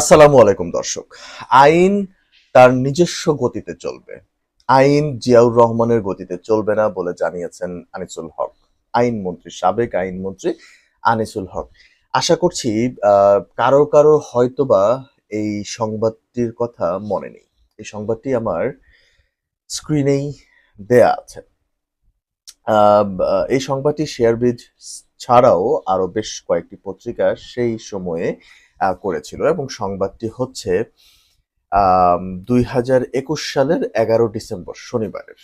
আসসালামু আলাইকুম, দর্শক। আইন তার নিজস্ব গতিতে চলবে। আইন জিয়াউর রহমানের গতিতে চলবে না বলে জানিয়েছেন আনিসুল হক। আইনমন্ত্রী সাবেক আইনমন্ত্রী আনিসুল হক। আশা করছি কারও কারও হয়তোবা এই সংবাদটির কথা মনে নেই। এই সংবাদটি আমার স্ক্রিনেই দেয়া আছে। এই সংবাদটি শেয়ারবিজ ছাড়াও আরও বেশ কয়েকটি পত্রিকা সেই সময়ে করেছিল এবং সংবাদটি হচ্ছে দুই হাজার একুশ সালের এগারো ডিসেম্বর, শনিবারের।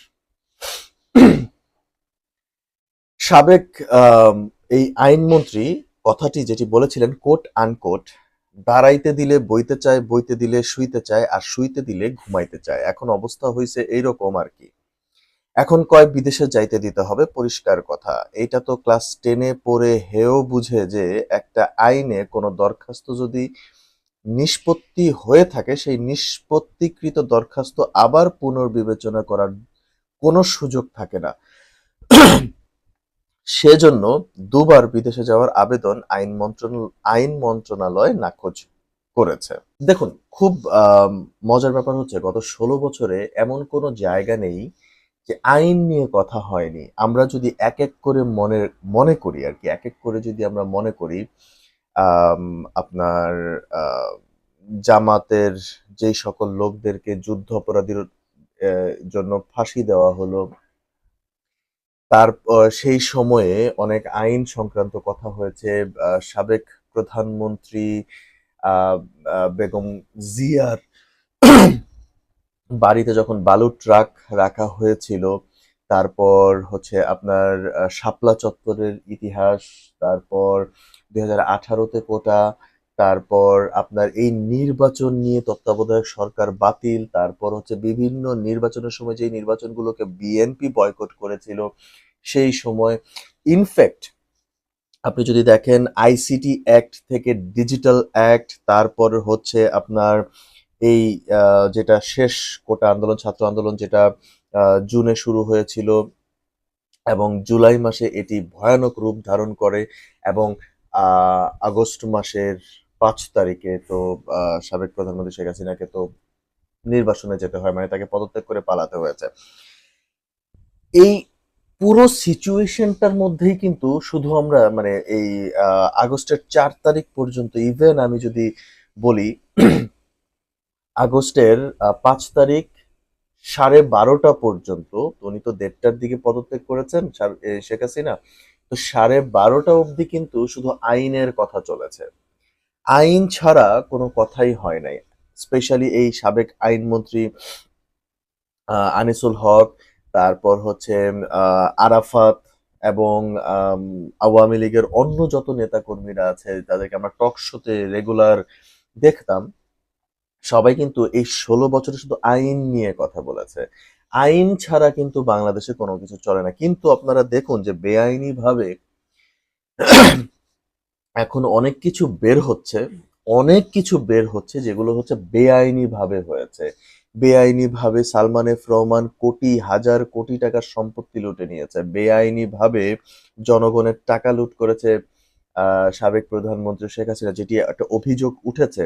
সাবেক এই আইনমন্ত্রী কথাটি যেটি বলেছিলেন কোট আনকোট দাঁড়াইতে দিলে বইতে চায়, বইতে দিলে শুইতে চায়, আর শুইতে দিলে ঘুমাইতে চায়। এখন অবস্থা হয়েছে এইরকম আর কি। এখন কয় বিদেশে যাইতে দিতে হবে, পরিষ্কার কথা। এটা তো ক্লাস টেনে পড়ে হেও বুঝে যে একটা আইনে কোনো দরখাস্ত যদি নিষ্পত্তি হয়ে থাকে, সেই নিষ্পত্তিকৃত দরখাস্ত আবার পুনর্বিবেচনা করার কোনো সুযোগ থাকে না। সেজন্য দুবার বিদেশে যাওয়ার আবেদন আইন মন্ত্রণ, আইন মন্ত্রণালয় নাকচ করেছে। দেখুন, খুব মজার ব্যাপার হচ্ছে গত ষোলো বছরে এমন কোনো জায়গা নেই যে আইন নিয়ে কথা হয়নি, আমরা যদি এক এক করে মনে মনে করি আর কি এক এক করে যদি আমরা মনে করি আপনার জামাতের যেই সকল লোকদেরকে যুদ্ধ অপরাধীর জন্য ফাঁসি দেওয়া হলো, তার সেই সময়ে অনেক আইন সংক্রান্ত কথা হয়েছে সাবেক প্রধানমন্ত্রী বেগম জিয়ার বাড়িতে যখন বালু ট্রাক রাখা হয়েছিল, তারপর হচ্ছে আপনার শাপলা চত্বরের ইতিহাস, তারপর দুই হাজার আঠারোতে কোটা, তারপর আপনার এই নির্বাচন নিয়ে তত্ত্বাবধায়ক সরকার বাতিল, তারপর হচ্ছে বিভিন্ন নির্বাচনের সময় যে নির্বাচনগুলোকে বিএনপি বয়কট করেছিল, সেই সময় ইনফ্যাক্ট আপনি যদি দেখেন আইসিটি অ্যাক্ট থেকে ডিজিটাল অ্যাক্ট তারপর হচ্ছে আপনার এই যেটা শেষ কোটা আন্দোলন, ছাত্র আন্দোলন যেটা জুনে শুরু হয়েছিল এবং জুলাই মাসে এটি ভয়ানক রূপ ধারণ করে এবং আগস্ট মাসের পাঁচ তারিখে তো সাবেক প্রধানমন্ত্রী শেখ হাসিনাকে তো নির্বাসনে যেতে হয় মানে তাকে পদত্যাগ করে পালাতে হয়েছে। এই পুরো সিচুয়েশনটার মধ্যেই কিন্তু শুধু আমরা মানে এই আগস্টের চার তারিখ পর্যন্ত ইভেন আমি যদি বলি আগস্টের পাঁচ তারিখ সাড়ে বারোটা পর্যন্ত উনি তো দেড়টার দিকে পদত্যাগ করেছেন শেখ হাসিনা, তো সাড়ে বারোটা অবধি কিন্তু শুধু আইনের কথা চলেছে। আইন ছাড়া কোনো কথাই হয় নাই, স্পেশালি এই সাবেক আইনমন্ত্রী আনিসুল হক, তারপর হচ্ছে আরাফাত এবং আওয়ামী লীগের অন্য যত নেতাকর্মীরা আছে, তাদেরকে আমরা টক শোতে রেগুলার দেখতাম সবাই কিন্তু এই ষোলো বছরে শুধু আইন নিয়ে কথা বলেছে। আইন ছাড়া কিন্তু বাংলাদেশে কোনো কিছু চলে না। কিন্তু আপনারা দেখুন যে বেআইনি ভাবে এখন অনেক কিছু বের হচ্ছে, অনেক কিছু বের হচ্ছে যেগুলো হচ্ছে বেআইনি ভাবে হয়েছে। বেআইনি ভাবে সালমান এফ রহমান কোটি, হাজার কোটি টাকার সম্পত্তি লুটে নিয়েছে। বেআইনি ভাবে জনগণের টাকা লুট করেছে সাবেক প্রধানমন্ত্রী শেখ হাসিনা, যেটি একটা অভিযোগ উঠেছে।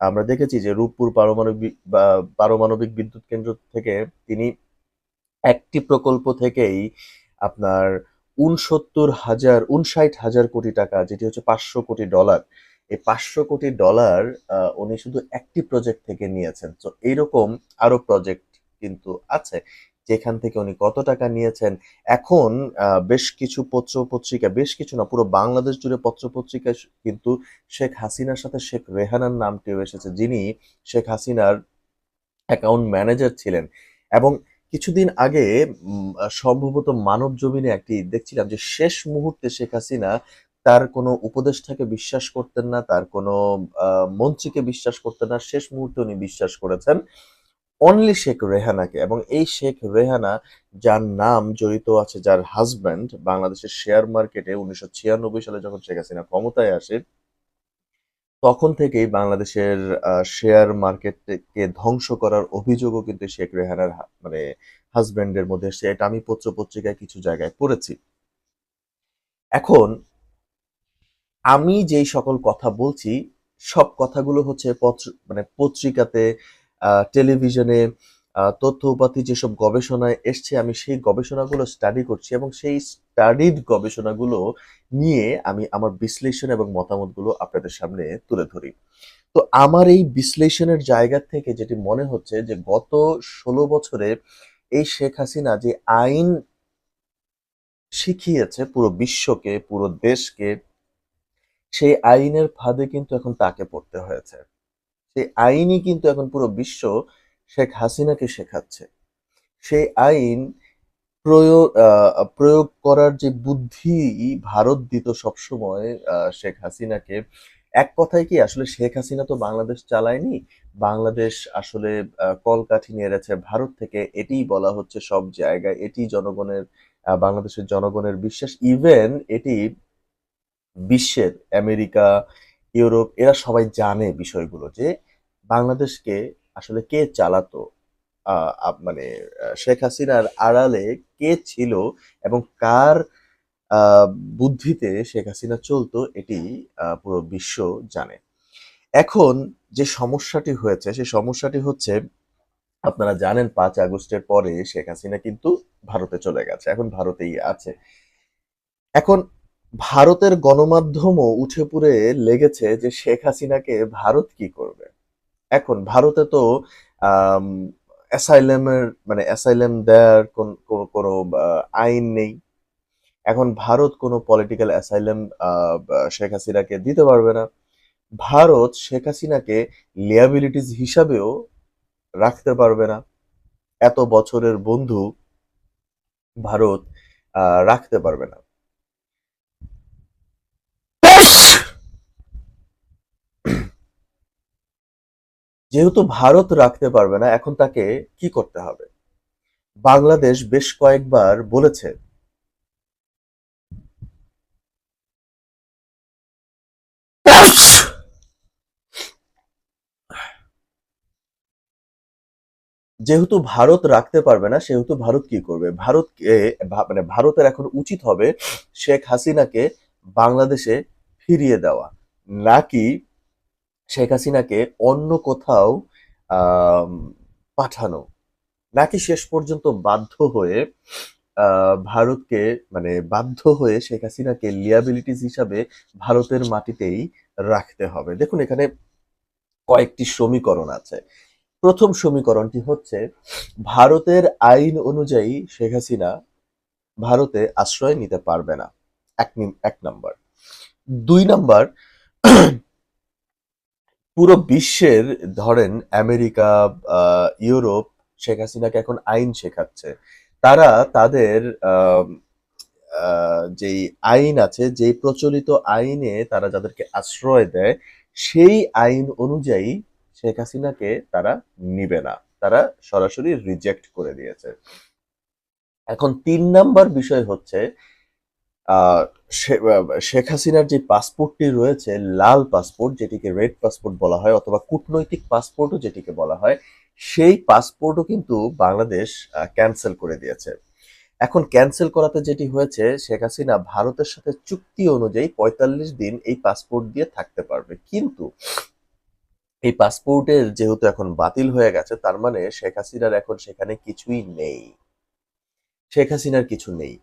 আমরা দেখেছি যে রূপপুর পারমাণবিক পারমাণবিক বিদ্যুৎ কেন্দ্র থেকে তিনি একটি প্রকল্প থেকেই আপনার উনসত্তর হাজার, উনষাট হাজার কোটি টাকা, যেটি হচ্ছে পাঁচশো কোটি ডলার, এই পাঁচশো কোটি ডলার উনি শুধু একটি প্রজেক্ট থেকে নিয়েছেন। তো এইরকম আরও প্রজেক্ট কিন্তু আছে। যেখান থেকে উনি কত টাকা নিয়েছেন। এখন বেশ কিছু পত্র পত্রিকা বেশ কিছু না, পুরো বাংলাদেশ জুড়ে পত্র পত্রিকায় কিন্তু শেখ হাসিনার সাথে শেখ রেহানার নামটিও এসেছে। যিনি শেখ হাসিনার অ্যাকাউন্ট ম্যানেজার ছিলেন। এবং কিছুদিন আগে সম্ভবত মানব জমিনে একটি দেখছিলাম যে, শেষ মুহূর্তে শেখ হাসিনা তার কোনো উপদেষ্টাকে বিশ্বাস করতেন না, তার কোনো মন্ত্রীকে বিশ্বাস করতেন না। শেষ মুহূর্তে উনি বিশ্বাস করেছেন। অনলি শেখ রেহানাকে এবং এই শেখ রেহানা যার নাম জড়িত আছে যার হাজব্যান্ড বাংলাদেশের শেয়ার মার্কেটে উনিশশো ছিয়ানব্বই সালে যখন শেখ হাসিনা ক্ষমতায় আসে, তখন থেকেই বাংলাদেশের শেয়ার মার্কেটকে ধ্বংস করার অভিযোগও কিন্তু শেখ রেহানার মানে হাজবেন্ডের মধ্যে এসেছে। এটা আমি পত্র পত্রিকায় কিছু জায়গায় পড়েছি। এখন আমি যেই সকল কথা বলছি, সব কথাগুলো হচ্ছে পত্র মানে পত্রিকাতে টেলিভিশনে তথ্য উপাত্তি যেসব গবেষণায় এসছে, আমি সেই গবেষণাগুলো স্টাডি করছি এবং সেই স্টাডিড গবেষণাগুলো নিয়ে আমি আমার বিশ্লেষণ এবং মতামতগুলো আপনাদের সামনে তুলে ধরি। তো আমার এই বিশ্লেষণের জায়গা থেকে যেটি মনে হচ্ছে যে গত ষোলো বছরে এই শেখ হাসিনা যে আইন শিখিয়েছে পুরো বিশ্বকে, পুরো দেশকে, সেই আইনের ফাঁদে কিন্তু এখন তাকে পড়তে হয়েছে। সেই আইনই কিন্তু এখন পুরো বিশ্ব শেখ হাসিনাকে শেখাচ্ছে। সেই আইন প্রয়োগ প্রয়োগ করার যে বুদ্ধি ভারত দিত সবসময় শেখ হাসিনাকে, এক কথায় কি আসলে শেখ হাসিনা তো বাংলাদেশ চালায়নি? বাংলাদেশ আসলে কলকাঠি নেড়েছে ভারত থেকে। এটিই বলা হচ্ছে সব জায়গায়, এটি জনগণের বাংলাদেশের জনগণের বিশ্বাস। ইভেন এটি বিশ্বের, আমেরিকা ইউরোপ, এরা সবাই জানে বিষয়গুলো যে বাংলাদেশকে আসলে কে চালাতো মানে শেখ হাসিনার আড়ালে কে ছিল এবং কার বুদ্ধিতে শেখ হাসিনা চলতো এটি পুরো বিশ্ব জানে। এখন যে সমস্যাটি হয়েছে, সেই সমস্যাটি হচ্ছে, আপনারা জানেন পাঁচ আগস্টের পরে শেখ হাসিনা কিন্তু ভারতে চলে গেছে, এখন ভারতেই আছে। এখন ভারতের গণমাধ্যমও উঠে পুড়ে লেগেছে যে শেখ হাসিনাকে ভারত কি করবে। এখন ভারতে তো অ্যাসাইলামের মানে অ্যাসাইলাম দেওয়ার কোন, কোনো আইন নেই। এখন ভারত কোনো পলিটিক্যাল অ্যাসাইলাম শেখ হাসিনাকে দিতে পারবে না। ভারত শেখ হাসিনাকে লিয়াবিলিটিস হিসাবেও রাখতে পারবে না। এত বছরের বন্ধু ভারত রাখতে পারবে না। যেহেতু ভারত রাখতে পারবে না, এখন তাকে কি করতে হবে? বাংলাদেশ বেশ কয়েকবার বলেছে। যেহেতু ভারত রাখতে পারবে না, সেহেতু ভারত কি করবে? ভারতকে মানে ভারতের এখন উচিত হবে শেখ হাসিনাকে বাংলাদেশে ফিরিয়ে দেওয়া। নাকি শেখ হাসিনাকে অন্য কোথাও পাঠানো। নাকি শেষ পর্যন্ত বাধ্য হয়ে ভারতকে মানে বাধ্য হয়ে শেখ হাসিনাকে লিয়াবিলিটিস হিসাবে ভারতের মাটিতেই রাখতে হবে। দেখুন, এখানে কয়েকটি সমীকরণ আছে। প্রথম সমীকরণটি হচ্ছে, ভারতের আইন অনুযায়ী শেখ হাসিনা ভারতে আশ্রয় নিতে পারবে না। এক এক নাম্বার। দুই নাম্বার পুরো বিশ্বের, ধরেন আমেরিকা ইউরোপ, শেখ হাসিনাকে এখন আইন শেখাচ্ছে। তারা তাদের যেই আইন আছে, যেই প্রচলিত আইনে তারা যাদেরকে আশ্রয় দেয়, সেই আইন অনুযায়ী শেখ হাসিনাকে তারা নিবে না। তারা সরাসরি রিজেক্ট করে দিয়েছে। এখন তিন নাম্বার বিষয় হচ্ছে শেখ হাসিনার যে পাসপোর্টটি রয়েছে, লাল পাসপোর্ট, যেটিকে রেড পাসপোর্ট বলা হয়, অথবা কূটনৈতিক পাসপোর্টও যেটিকে বলা হয়, সেই পাসপোর্টও কিন্তু বাংলাদেশ ক্যান্সেল করে দিয়েছে। এখন ক্যান্সেল করাতে যেটি হয়েছে, শেখ হাসিনা ভারতের সাথে চুক্তি অনুযায়ী পঁয়তাল্লিশ দিন এই পাসপোর্ট দিয়ে থাকতে পারবে। কিন্তু এই পাসপোর্টের যেহেতু এখন বাতিল হয়ে গেছে, তার মানে শেখ হাসিনার এখন সেখানে কিছুই নেই। শেখ হাসিনার কিছু নেই।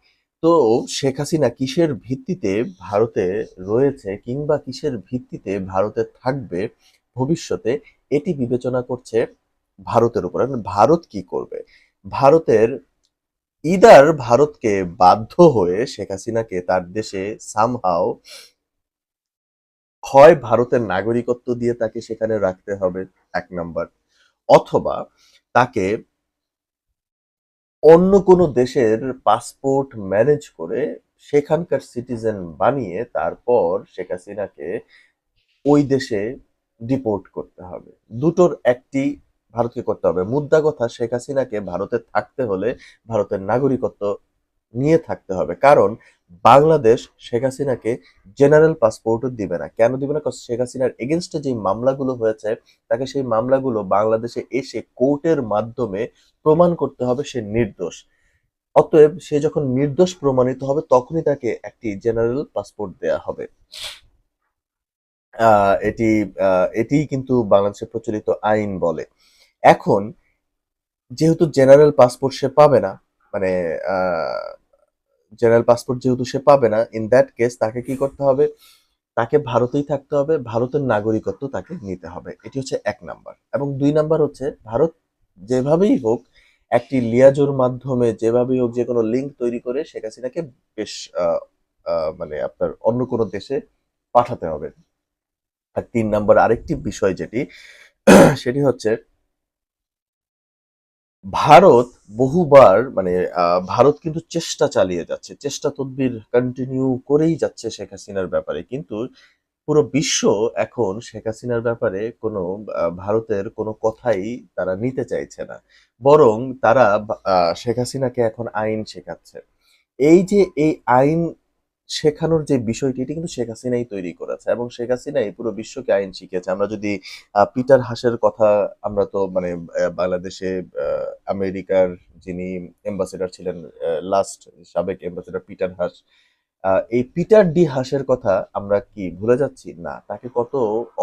তো শেখ হাসিনা কিসের ভিত্তিতে ভারতে রয়েছে কিংবা কিসের ভিত্তিতে ভারতে থাকবে ভবিষ্যতে, এটি বিবেচনা করছে ভারতের উপর। ভারত কি করবে? ভারতের ইদার ভারতকে বাধ্য হয়ে শেখ হাসিনাকে তার দেশে সামহাও হয় ভারতের নাগরিকত্ব দিয়ে তাকে সেখানে রাখতে হবে, এক নম্বর। অথবা তাকে অন্য কোনো দেশের পাসপোর্ট ম্যানেজ করে সেখানকার সিটিজেন বানিয়ে তারপর শেখ হাসিনাকে ওই দেশে ডিপোর্ট করতে হবে। দুটোর একটি ভারতকে করতে হবে। মুদ্রা কথা, শেখ হাসিনাকে ভারতে থাকতে হলে ভারতের নাগরিকত্ব নিয়ে থাকতে হবে। কারণ বাংলাদেশ শেখ হাসিনাকে জেনারেল পাসপোর্টও দিবে না। কেন দিবে না? শেখ হাসিনার এগেনস্টে যে মামলাগুলো হয়েছে, তাকে সেই মামলাগুলো বাংলাদেশে এসে কোর্টের মাধ্যমে প্রমাণ করতে হবে সে নির্দোষ। অতএব সে যখন নির্দোষ প্রমাণিত হবে, তখনই তাকে একটি জেনারেল পাসপোর্ট দেয়া হবে। এটি এটিই কিন্তু বাংলাদেশে প্রচলিত আইন বলে। এখন যেহেতু জেনারেল পাসপোর্ট সে পাবে না মানে জেনারেল পাসপোর্ট যেহেতু সে পাবে না ইন দ্যাট কেস তাকে কি করতে হবে? তাকে ভারতেই থাকতে হবে, ভারতের নাগরিকত্ব তাকে নিতে হবে। এটি হচ্ছে এক নাম্বার। এবং দুই নাম্বার হচ্ছে, ভারত যেভাবেই হোক, একটি লিয়াজোর মাধ্যমে যেভাবেই হোক, যে কোনো লিঙ্ক তৈরি করে শেখ হাসিনাকে বেশ মানে আপনার অন্য কোনো দেশে পাঠাতে হবে। আর তিন নাম্বার আরেকটি বিষয় যেটি, সেটি হচ্ছে ভারত বহুবার মানে ভারত কিন্তু চেষ্টা চালিয়ে যাচ্ছে, চেষ্টা তদবির কন্টিনিউ করেই যাচ্ছে শেখ হাসিনার ব্যাপারে। কিন্তু পুরো বিশ্ব এখন শেখ হাসিনার ব্যাপারে কোনো ভারতের কোনো কথাই তারা নিতে চাইছে না। বরং তারা শেখ হাসিনাকে এখন আইন শেখাচ্ছে। এই যে, এই আইন শেখানোর যে বিষয়টি, এটি কিন্তু শেখ হাসিনাই তৈরি করেছে এবং শেখ হাসিনাই পুরো বিশ্বকে আইন শিখিয়েছে। আমরা যদি পিটার হাসের কথা আমরা তো মানে বাংলাদেশে আমেরিকার যিনি এম্বাসেডার ছিলেন লাস্ট সাবেক এম্বাসেডার পিটার হাস এই পিটার ডি হাসের কথা আমরা কি ভুলে যাচ্ছি? না, তাকে কত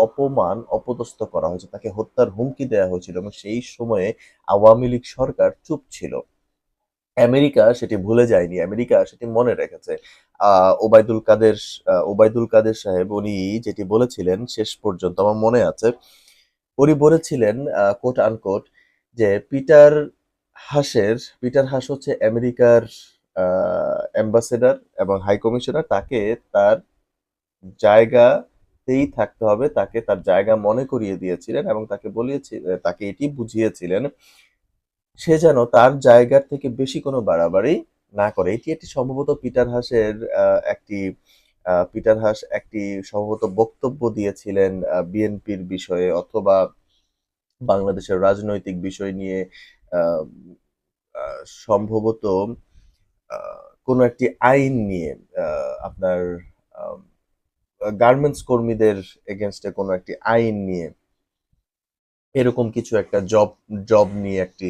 অপমান, অপদস্থ করা হয়েছে, তাকে হত্যার হুমকি দেওয়া হয়েছিল এবং সেই সময়ে আওয়ামী লীগ সরকার চুপ ছিল। আমেরিকা সেটি ভুলে যায়নি, আমেরিকা সেটি মনে রেখেছে। ওবায়দুল কাদের ওবায়দুল কাদের সাহেব উনি যেটি বলেছিলেন, শেষ পর্যন্ত আমার মনে আছে, উনি বলেছিলেন কোট আনকোট যে পিটার হাসের, পিটার হাস হচ্ছে আমেরিকার অ্যাম্বাসেডার এবং হাই কমিশনার তাকে তার জায়গাতেই থাকতে হবে, তাকে তার জায়গা মনে করিয়ে দিয়েছিলেন এবং তাকে বলিয়েছি, তাকে এটি বুঝিয়েছিলেন সে যেন তার জায়গার থেকে বেশি কোনো বাড়াবাড়ি না করে। এটি একটি সম্ভবত পিটার হাসের একটি পিটার হাস একটি সম্ভবত বক্তব্য দিয়েছিলেন বিএনপির বিষয়ে অথবা বাংলাদেশের রাজনৈতিক বিষয় নিয়ে সম্ভবত কোনো একটি আইন নিয়ে আপনার গার্মেন্টস কর্মীদের এগেনস্টে কোনো একটি আইন নিয়ে, এরকম কিছু একটা জব জব নিয়ে একটি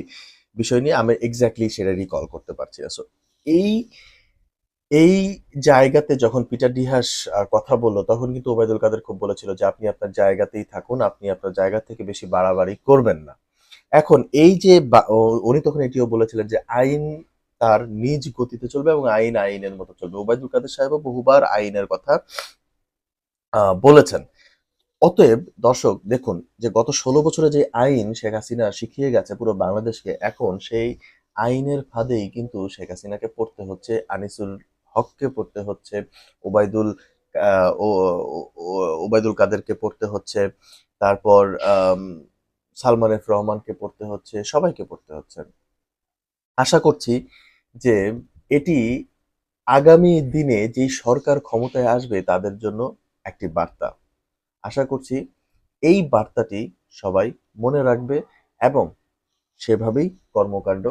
বিষয় নিয়ে আমি এক্স্যাক্টলি সেটা রিকল করতে পারছি না। সো এই এই জায়গাতে যখন পিটার ডিহাস কথা বলল, তখন কিন্তু ওবায়দুল কাদের খুব বলেছিল যে, আপনি আপনার জায়গাতেই থাকুন, আপনি আপনার জায়গা থেকে বেশি বাড়াবাড়ি করবেন না। এখন এই যে উনি তখন এটিও বলেছিলেন যে, আইন তার নিজ গতিতে চলবে এবং আইন আইনের মতো চলবে। ওবায়দুল কাদের সাহেবও বহুবার আইনের কথা বলেছেন। অতএব দর্শক, দেখুন যে গত ষোলো বছরে যে আইন শেখ হাসিনা শিখিয়ে গেছে পুরো বাংলাদেশকে, এখন সেই আইনের ফাঁদেই কিন্তু শেখ হাসিনাকে পড়তে হচ্ছে, আনিসুল হককে পড়তে হচ্ছে, ওবায়দুল ওবায়দুল কাদেরকে পড়তে হচ্ছে, তারপর সালমান এফ রহমানকে পড়তে হচ্ছে, সবাইকে পড়তে হচ্ছে। আশা করছি যে এটি আগামী দিনে যেই সরকার ক্ষমতায় আসবে তাদের জন্য একটি বার্তা। আশা করছি এই বার্তাটি সবাই মনে রাখবে এবং সেভাবেই কর্মকাণ্ড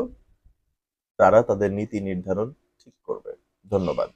তারা তাদের নীতি নির্ধারণ ঠিক করবে। ধন্যবাদ।